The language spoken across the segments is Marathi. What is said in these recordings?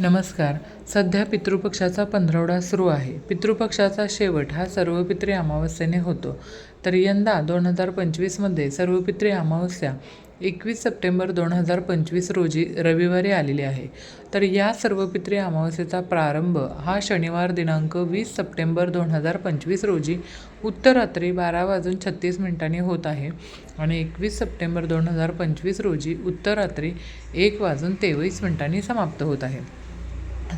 नमस्कार. सध्या पितृपक्षाचा पंधरवडा सुरू आहे. पितृपक्षाचा शेवट हा सर्वपित्री अमावस्येने होतो. तर यंदा दोन हजार पंचवीसमध्ये सर्वपित्री अमावस्या एकवीस सप्टेंबर दोन हजार पंचवीस रोजी रविवारी आलेली आहे. तर या सर्वपित्री अमावस्येचा प्रारंभ हा शनिवार दिनांक वीस सप्टेंबर दोन हजार पंचवीस रोजी उत्तर रात्री बारा वाजून छत्तीस मिनिटांनी होत आहे आणि एकवीस सप्टेंबर दोन हजार पंचवीस रोजी उत्तर रात्री एक वाजून तेवीस मिनिटांनी समाप्त होत आहे.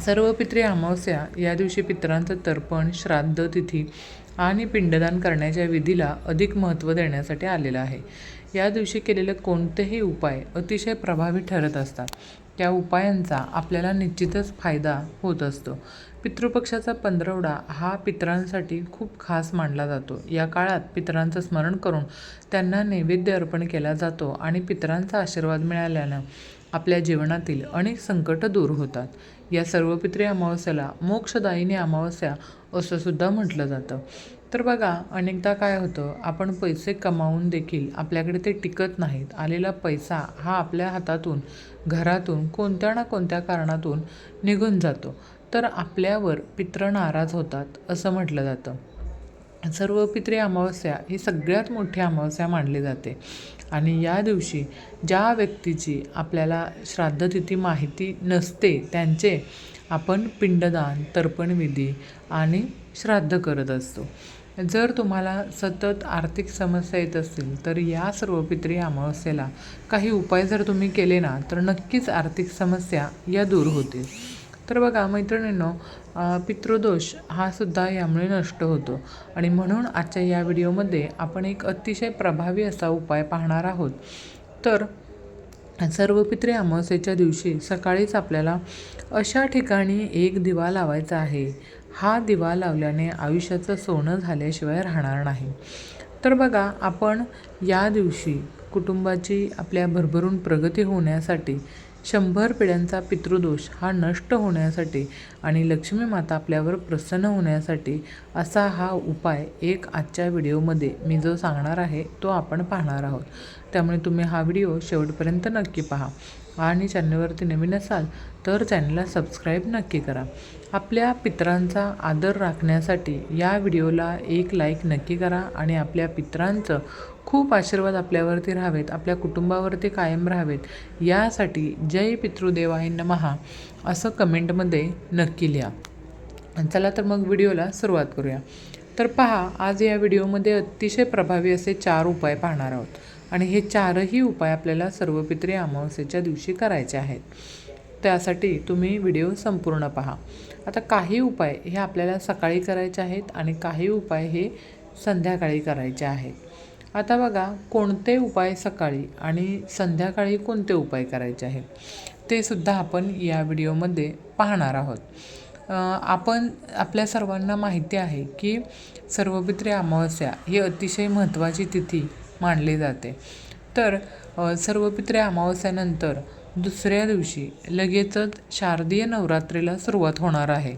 सर्व पित्री अमावस्या या दिवशी पितरांचं तर्पण श्राद्ध तिथी आणि पिंडदान करण्याच्या विधीला अधिक महत्त्व देण्यासाठी आलेलं आहे. या दिवशी केलेले कोणतेही उपाय अतिशय प्रभावी ठरत असतात. त्या उपायांचा आपल्याला निश्चितच फायदा होत असतो. पितृपक्षाचा पंधरवडा हा पितरांसाठी खूप खास मानला जातो. या काळात पितरांचं स्मरण करून त्यांना नैवेद्य अर्पण केला जातो आणि पितरांचा आशीर्वाद मिळाल्यानं आपल्या जीवनातील अनेक संकट दूर होतात. या सर्व पितरी अमावस्याला मोक्षदायिनी अमावस्या असं सुद्धा म्हटलं जातं. तर बघा अनेकदा काय होतं आपण पैसे कमावून देखील आपल्याकडे ते टिकत नाहीत. आलेला पैसा हा आपल्या हातातून घरातून कोणत्या ना कोणत्या कारणातून निघून जातो. तर आपल्यावर पित्र नाराज होतात असं म्हटलं जातं. सर्व पित्री अमावस्या ही सगळ्यात मोठी अमावस्या मानली जाते. आणि या दिवशी ज्या व्यक्तीची आपल्याला श्राद्धतिथी माहिती नसते त्यांचे आपण पिंडदान तर्पणविधी आणि श्राद्ध करत असतो. जर तुम्हाला सतत आर्थिक समस्या येत असतील तर या सर्व पित्री अमावस्येला काही उपाय जर तुम्ही केले ना तर नक्कीच आर्थिक समस्या या दूर होतील. तर बघा मैत्रिणींनो पितृदोष हा सुद्धा यामुळे नष्ट होतो. आणि म्हणून आजच्या या व्हिडिओमध्ये आपण एक अतिशय प्रभावी असा उपाय पाहणार आहोत. तर सर्व पित्रे अमावस्येच्या दिवशी सकाळीच आपल्याला अशा ठिकाणी एक दिवा लावायचा आहे. हा दिवा लावल्याने आयुष्याचं सोनं झाल्याशिवाय राहणार नाही. तर बघा आपण या दिवशी कुटुंबाची आपल्या भरभरून प्रगती होण्यासाठी शंभर पिढ्यांचा पितृदोष हा नष्ट होण्यासाठी आणि लक्ष्मी माता आपल्यावर प्रसन्न होण्यासाठी असा हा उपाय एक आजच्या व्हिडिओमध्ये मी जो सांगणार आहे तो आपण पाहणार आहोत. त्यामुळे तुम्ही हा व्हिडिओ शेवटपर्यंत नक्की पहा. आणि चॅनलवरती नवीन असाल तर चॅनलला सबस्क्राईब नक्की करा. आपल्या पित्रांचा आदर राखण्यासाठी या व्हिडिओला एक लाईक नक्की करा आणि आपल्या पित्रांचं खूप आशीर्वाद आपल्यावरती राहावेत आपल्या कुटुंबावरती कायम राहावेत. यासाठी जय पितृदेवाय नमहा असं कमेंटमध्ये नक्की लिहा. चला तर मग व्हिडिओला सुरुवात करूया. तर पहा आज या व्हिडिओमध्ये अतिशय प्रभावी असे चार उपाय पाहणार आहोत. आणि हे चारही उपाय आपल्याला सर्वपित्री अमावस्येच्या दिवशी करायचे आहेत. त्यासाठी तुम्ही व्हिडिओ संपूर्ण पहा. आता काही उपाय हे आपल्याला सकाळी करायचे आहेत आणि काही उपाय हे संध्याकाळी करायचे आहेत. आता बघा कोणते उपाय सकाळी आणि संध्याकाळी कोणते उपाय करायचे आहेत? ते सुद्धा आपण या व्हिडिओमध्ये पाहणार आहोत. आपण आपल्या सर्वांना माहिती आहे की सर्वपित्री अमावस्या ही अतिशय महत्त्वाची तिथी मानली जाते. तर सर्वपित्री अमावस्यानंतर दुसऱ्या दिवशी लगेचच शारदीय नवरात्रीला सुरुवात होणार आहे.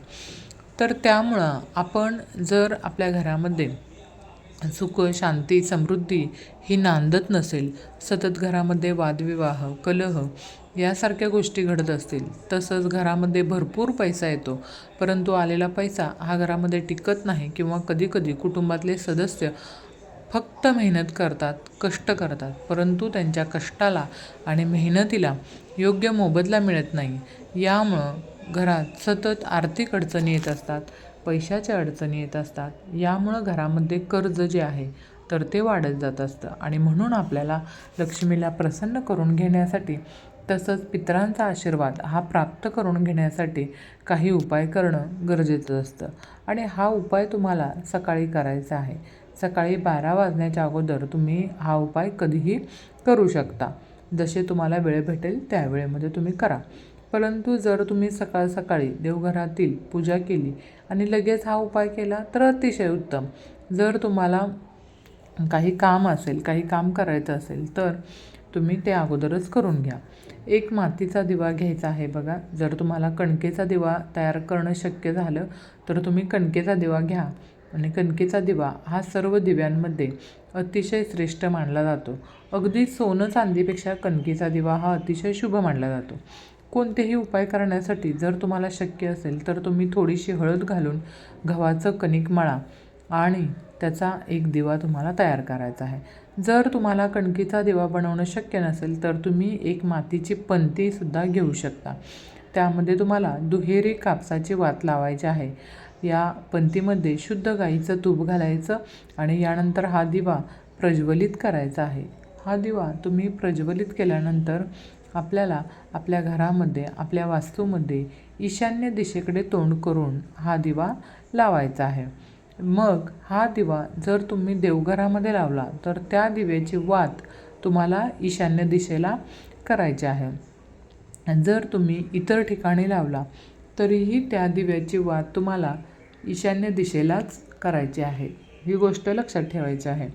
तर त्यामुळं आपण जर आपल्या घरामध्ये सुख शांती समृद्धी ही नांदत नसेल सतत घरामध्ये वादविवाह कलह यासारख्या गोष्टी घडत असतील तसंच घरामध्ये भरपूर पैसा येतो परंतु आलेला पैसा हा घरामध्ये टिकत नाही किंवा कधीकधी कुटुंबातले सदस्य फक्त मेहनत करतात कष्ट करतात परंतु त्यांच्या कष्टाला आणि मेहनतीला योग्य मोबदला मिळत नाही. यामुळं घरात सतत आर्थिक अडचणी येत असतात पैशाच्या अडचणी येत असतात. यामुळं घरामध्ये कर्ज जे आहे तर ते वाढत जात असतं. आणि म्हणून आपल्याला लक्ष्मीला प्रसन्न करून घेण्यासाठी तसंच पितरांचा आशीर्वाद हा प्राप्त करून घेण्यासाठी काही उपाय करणं गरजेचं असतं. आणि हा उपाय तुम्हाला सकाळी करायचा आहे. सकाळी बारा वाजण्याच्या अगोदर तुम्ही हा उपाय कधीही करू शकता. जसे तुम्हाला वेळ भेटेल त्या वेळेमध्ये तुम्ही करा. परंतु जर तुम्ही सकाळ सकाळी देवघरातील पूजा केली आणि लगेच हा उपाय केला तर अतिशय उत्तम. जर तुम्हाला काही काम असेल काही काम करायचं असेल तर तुम्ही ते अगोदरच करून घ्या. एक मातीचा दिवा घ्यायचा आहे बघा. जर तुम्हाला कणकेचा दिवा तयार करणं शक्य झालं तर तुम्ही कणकेचा दिवा घ्या. आणि कणकेचा दिवा हा सर्व दिव्यांमध्ये अतिशय श्रेष्ठ मानला जातो. अगदी सोनं चांदीपेक्षा कणकेचा दिवा हा अतिशय शुभ मानला जातो. कोणतेही उपाय करण्यासाठी जर तुम्हाला शक्य असेल तर तुम्ही थोडीशी हळद घालून गव्हाचं कणिक मळा आणि त्याचा एक दिवा तुम्हाला तयार करायचा आहे. जर तुम्हाला कणकीचा दिवा बनवणं शक्य नसेल तर तुम्ही एक मातीची पंतीसुद्धा घेऊ शकता. त्यामध्ये तुम्हाला दुहेरी कापसाची वात लावायची आहे. या पंतीमध्ये शुद्ध गाईचं तूप घालायचं आणि यानंतर हा दिवा प्रज्वलित करायचा आहे. हा दिवा तुम्ही प्रज्वलित केल्यानंतर आपल्याला आपल्या घरामध्ये आपल्या वास्तूमध्ये ईशान्य दिशेकडे तोंड करून हा दिवा लावायचा आहे. मग हा दिवा जर तुम्ही देवघरामध्ये लावला तर त्या दिव्याची वात तुम्हाला ईशान्य दिशेला करायची आहे. जर तुम्ही इतर ठिकाणी लावला तरीही त्या दिव्याची वात तुम्हाला ईशान्य दिशेलाच करायची आहे. ही गोष्ट लक्षात ठेवायची आहे.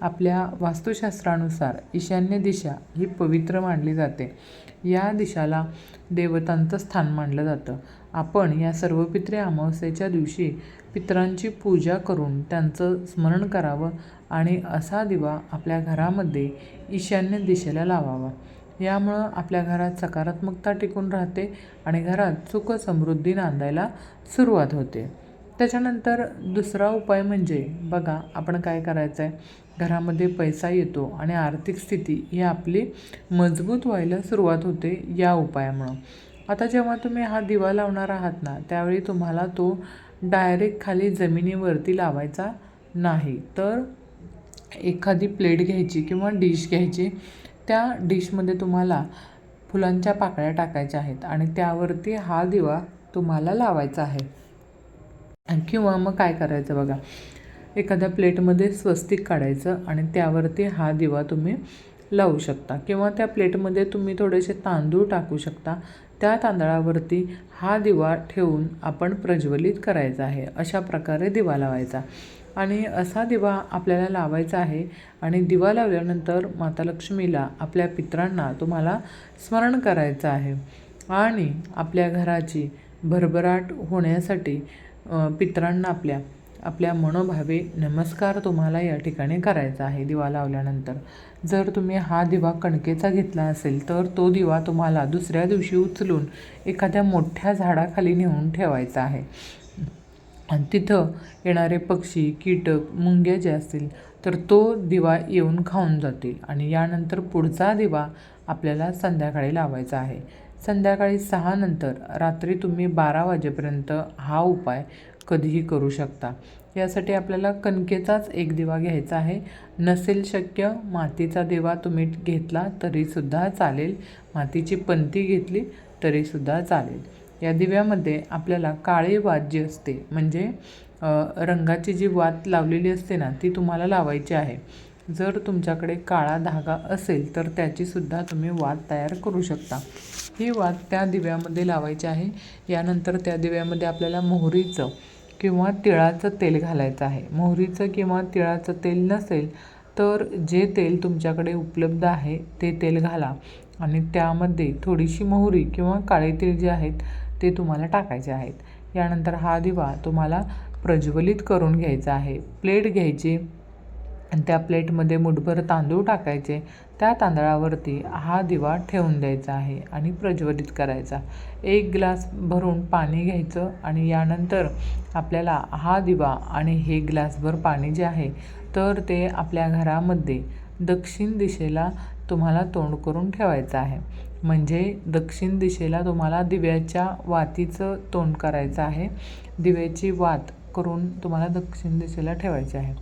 आपल्या वास्तुशास्त्रानुसार ईशान्य दिशा ही पवित्र मानली जाते. या दिशाला देवतांचं स्थान मानलं जातं. आपण या सर्व पित्रे अमावस्येच्या दिवशी पितरांची पूजा करून त्यांचं स्मरण करावं आणि असा दिवा आपल्या घरामध्ये ईशान्य दिशेला लावावा. यामुळं आपल्या घरात सकारात्मकता टिकून राहते आणि घरात सुख समृद्धी नांदायला सुरुवात होते. त्याच्यानंतर दुसरा उपाय म्हणजे बघा आपण काय करायचं आहे घरामध्ये पैसा येतो आणि आर्थिक स्थिती ही आपली मजबूत व्हायला सुरुवात होते या उपायामुळं. आता जेव्हा तुम्ही हा दिवा लावणार आहात ना त्यावेळी तुम्हाला तो डायरेक्ट खाली जमिनीवरती लावायचा नाही. तर एखादी प्लेट घ्यायची किंवा डिश घ्यायची त्या डिशमध्ये तुम्हाला फुलांच्या पाकळ्या टाकायच्या आहेत आणि त्यावरती हा दिवा तुम्हाला लावायचा आहे. किंवा मग काय करायचं बघा? एखाद्या प्लेटमध्ये स्वस्तिक काढायचं आणि त्यावरती हा दिवा तुम्ही लावू शकता. किंवा त्या प्लेटमध्ये तुम्ही थोडेसे तांदूळ टाकू शकता. त्या तांदळावरती हा दिवा ठेवून आपण प्रज्वलित करायचा आहे. अशा प्रकारे दिवा लावायचा. आणि असा दिवा आपल्याला लावायचा आहे आणि दिवा लावल्यानंतर माता लक्ष्मीला आपल्या पित्रांना तुम्हाला स्मरण करायचं आहे. आणि आपल्या घराची भरभराट होण्यासाठी पित्रांना आपल्या आपल्या मनोभावे नमस्कार तुम्हाला या ठिकाणी करायचा आहे दिवा लावल्यानंतर. जर तुम्ही हा दिवा कणकेचा घेतला असेल तर तो दिवा तुम्हाला दुसऱ्या दिवशी उचलून एखाद्या मोठ्या झाडाखाली नेऊन ठेवायचा आहे. आणि तिथं येणारे पक्षी कीटक मुंग्या जे असतील तर तो दिवा येऊन खाऊन जातील. आणि यानंतर पुढचा दिवा आपल्याला संध्याकाळी लावायचा आहे. संध्याकाळी सहानंतर रात्री तुम्ही बारा वाजेपर्यंत हा उपाय कधीही करू शकता. यासाठी आपल्याला कणकेचाच एक दिवा घ्यायचा आहे. नसेल शक्य मातीचा दिवा तुम्ही घेतला तरीसुद्धा चालेल. मातीची पंती घेतली तरीसुद्धा चालेल. या दिव्यामध्ये आपल्याला काळे वात असते. म्हणजे रंगाची जी वात लावलेली असते ना ती तुम्हाला लावायची आहे. जर तुमच्याकडे काळा धागा असेल तर त्याचीसुद्धा तुम्ही वात तयार करू शकता. ही वात त्या दिव्यामध्ये लावायची आहे. यानंतर त्या दिव्यामध्ये आपल्याला मोहरीचं किंवा तिळाचं तेल घालायचं आहे. मोहरीचं किंवा तिळाचं तेल नसेल तर जे तेल तुमच्याकडे उपलब्ध आहे ते तेल घाला. आणि त्यामध्ये थोडीशी मोहरी किंवा काळे तीळ जे आहेत ते तुम्हाला टाकायचे आहेत. यानंतर हा दिवा तुम्हाला प्रज्वलित करून घ्यायचा आहे. प्लेट घ्यायची. त्या प्लेटमध्ये मुठभर तांदूळ टाकायचे. त्या तांदळावरती हा दिवा ठेवून द्यायचा आहे आणि प्रज्वलित करायचा. एक ग्लास भरून पाणी घ्यायचं आणि यानंतर आपल्याला हा दिवा आणि हे ग्लासभर पाणी जे आहे तर ते आपल्या घरामध्ये दक्षिण दिशेला तुम्हाला तोंड करून ठेवायचं आहे. म्हणजे दक्षिण दिशेला तुम्हाला दिव्याच्या वातीचं तोंड करायचं आहे. दिव्याची वात करून तुम्हाला दक्षिण दिशेला ठेवायची आहे.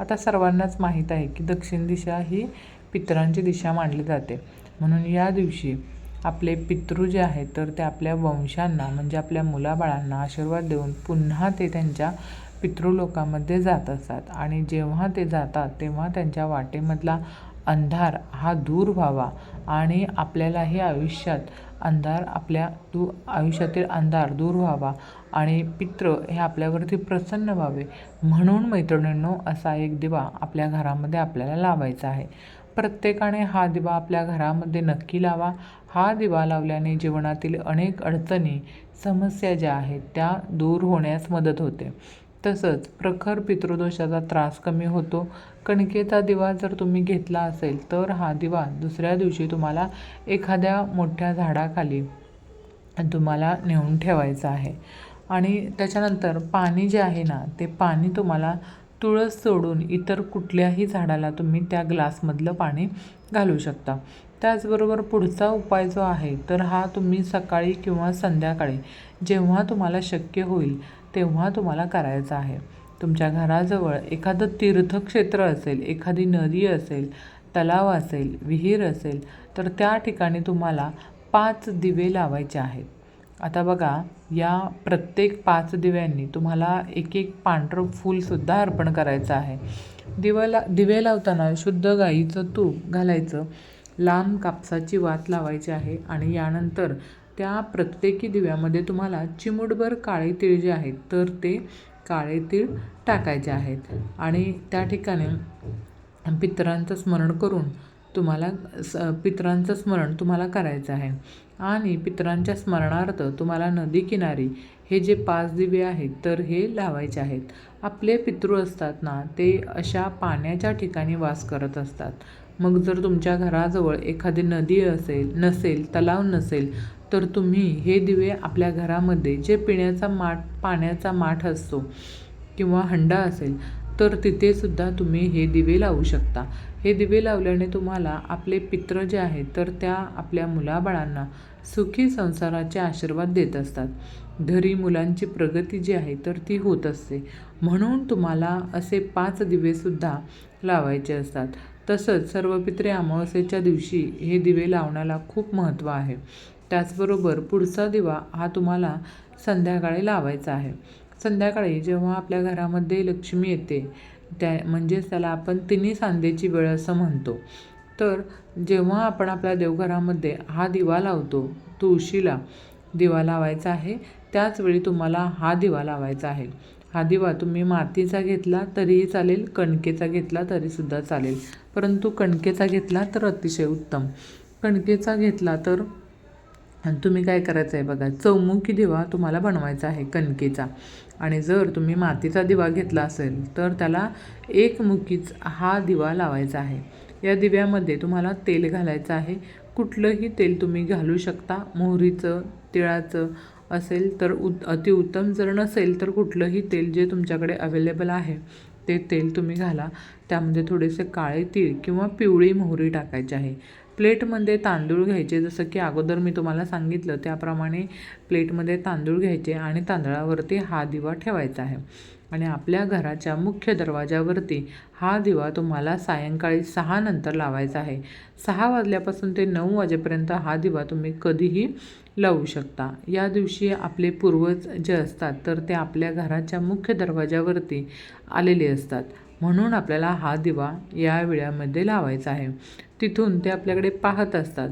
आता सर्वांनाच माहीत आहे की दक्षिण दिशा ही पितरांची दिशा मानली जाते. म्हणून या दिवशी आपले पितृ जे आहेत तर ते आपल्या वंशांना म्हणजे आपल्या मुलाबाळांना आशीर्वाद देऊन पुन्हा ते त्यांच्या पितृलोकामध्ये जात असतात. आणि जेव्हा ते जातात तेव्हा त्यांच्या वाटेमधला अंधार हा दूर व्हावा आणि आपल्यालाही आयुष्यात अंधार आपल्या दू आयुष्यातील अंधार दूर व्हावा आणि पित्र हे आपल्यावरती प्रसन्न व्हावे. म्हणून मैत्रिणींनो असा एक दिवा आपल्या घरामध्ये आपल्याला लावायचा आहे. प्रत्येकाने हा दिवा आपल्या घरामध्ये नक्की लावा. हा दिवा लावल्याने जीवनातील अनेक अडचणी समस्या ज्या आहेत त्या दूर होण्यास मदत होते. तसंच प्रखर पितृदोषाचा त्रास कमी होतो. कणकेचा दिवा जर तुम्ही घेतला असेल तर हा दिवा दुसऱ्या दिवशी तुम्हाला एखाद्या मोठ्या झाडाखाली तुम्हाला नेऊन ठेवायचं आहे. आणि त्याच्यानंतर पाणी जे आहे ना ते पाणी तुम्हाला तुळस सोडून इतर कुठल्याही झाडाला तुम्ही त्या ग्लासमधलं पाणी घालू शकता. त्याचबरोबर पुढचा उपाय जो आहे तर हा तुम्ही सकाळी किंवा संध्याकाळी जेव्हा तुम्हाला शक्य होईल तेव्हा तुम्हाला करायचा आहे. तुमच्या घराजवळ एखादं तीर्थक्षेत्र असेल एखादी नदी असेल तलाव असेल विहीर असेल तर त्या ठिकाणी तुम्हाला पाच दिवे लावायचे आहेत. आता बघा या प्रत्येक पाच दिव्यांनी तुम्हाला एक एक पांढरं फूलसुद्धा अर्पण करायचं आहे. दिवला दिवे लावताना शुद्ध गाईचं तूप घालायचं. लांब कापसाची वात लावायची आहे आणि यानंतर त्या प्रत्येकी दिव्यामध्ये तुम्हाला चिमूटभर काळे तीळ जे आहेत तर ते काळे तीळ टाकायचे आहेत. आणि त्या ठिकाणी पितरांचं स्मरण करून तुम्हाला स पितरांचं स्मरण तुम्हाला करायचं आहे. आणि पितरांच्या स्मरणार्थ तुम्हाला नदीकिनारी हे जे पाच दिवे आहेत तर हे लावायचे आहेत. आपले पितृ असतात ना ते अशा पाण्याच्या ठिकाणी वास करत असतात. मग जर तुमच्या घराजवळ एखादी नदी असेल नसेल तलाव नसेल तर तुम्ही हे दिवे आपल्या घरामध्ये जे पिण्याचा माठ पाण्याचा माठ असतो किंवा हंडा असेल तर तिथेसुद्धा तुम्ही हे दिवे लावू शकता. हे दिवे लावल्याने तुम्हाला आपले पित्र जे आहेत तर त्या आपल्या मुलाबाळांना सुखी संसाराचे आशीर्वाद देत असतात. घरी मुलांची प्रगती जी आहे तर ती होत असते. म्हणून तुम्हाला असे पाच दिवेसुद्धा लावायचे असतात. तसंच सर्व पित्रे अमावस्येच्या दिवशी हे दिवे लावण्याला खूप महत्त्व आहे. त्याचबरोबर पुढचा दिवा हा तुम्हाला संध्याकाळी लावायचा आहे. संध्याकाळी जेव्हा आपल्या घरामध्ये लक्ष्मी येते त्या म्हणजेच त्याला आपण तिन्ही सांजेची वेळ असं म्हणतो. तर जेव्हा आपण आपल्या देवघरामध्ये हा दिवा लावतो तुळशीला दिवा लावायचा आहे त्याचवेळी तुम्हाला हा दिवा लावायचा आहे. हा दिवा तुम्ही मातीचा घेतला तरीही चालेल कणकेचा घेतला तरीसुद्धा चालेल. परंतु कणकेचा घेतला तर अतिशय उत्तम. कणकेचा घेतला तर तुम्ही काय करायचं आहे बघा चौमुखी दिवा तुम्हाला बनवायचा आहे कणकेचा. आणि जर तुम्ही मातीचा दिवा घेतला असेल तर त्याला एकमुखीच हा दिवा लावायचा आहे. या दिव्यामध्ये तुम्हाला तेल घालायचं आहे. कुठलंही तेल तुम्ही घालू शकता मोहरीचं तिळाचं असेल तर उत अतिउत्तम जर नसेल तर कुठलंही तेल जे तुमच्याकडे अवेलेबल आहे ते तेल तुम्ही घाला. त्यामध्ये थोडेसे काळे तीळ किंवा पिवळी मोहरी टाकायची आहे. प्लेटमध्ये तांदूळ घ्यायचे जसं की अगोदर मी तुम्हाला सांगितलं त्याप्रमाणे प्लेटमध्ये तांदूळ घ्यायचे आणि तांदळावरती हा दिवा ठेवायचा आहे. आणि आपल्या घराच्या मुख्य दरवाजावरती हा दिवा तुम्हाला सायंकाळी सहानंतर लावायचा आहे. सहा वाजल्यापासून ते नऊ वाजेपर्यंत हा दिवा तुम्ही कधीही लावू शकता. या दिवशी आपले पूर्वज जे असतात तर ते आपल्या घराच्या मुख्य दरवाजावरती आलेले असतात. म्हणून आपल्याला हा दिवा या वेळामध्ये लावायचा आहे. तिथून ते आपल्याकडे पाहत असतात.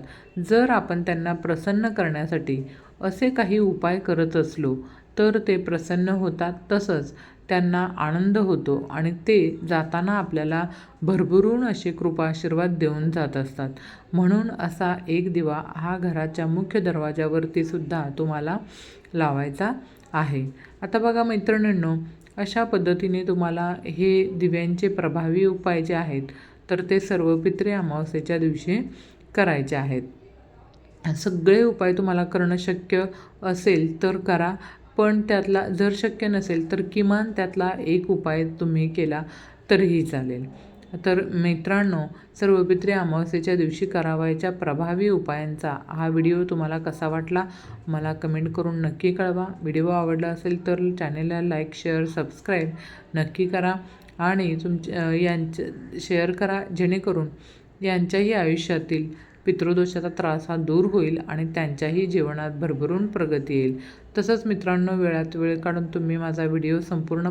जर आपण त्यांना प्रसन्न करण्यासाठी असे काही उपाय करत असलो तर ते प्रसन्न होतात. तसंच त्यांना आनंद होतो आणि ते जाताना आपल्याला भरभरून असे कृपा आशीर्वाद देऊन जात असतात. म्हणून असा एक दिवा हा घराच्या मुख्य दरवाजावरती सुद्धा तुम्हाला लावायचा आहे. आता बघा मैत्रिणींनो अशा पद्धतीने तुम्हाला हे दिव्यांचे प्रभावी उपाय जे आहेत तर ते सर्व पित्रे अमावस्येच्या दिवशी करायचे आहेत. सगळे उपाय तुम्हाला करणं शक्य असेल तर करा. पण त्यातला जर शक्य नसेल तर किमान त्यातला एक उपाय तुम्ही केला तरीही चालेल. तर मित्रांनो सर्व पित्रे अमावस्येच्या दिवशी करावायच्या प्रभावी उपायांचा हा व्हिडिओ तुम्हाला कसा वाटला? मला कमेंट करून नक्की कळवा. व्हिडिओ आवडला असेल तर चॅनेलला लाईक शेअर सबस्क्राईब नक्की करा आणि तुमच्या यांच्या शेअर करा. जेणेकरून यांच्याही आयुष्यातील पितृदोषाचा त्रास हा दूर होईल आणि त्यांच्याही जीवनात भरभरून प्रगती येईल. तसंच मित्रांनो वेळात वेळ काढून तुम्ही माझा व्हिडिओ संपूर्ण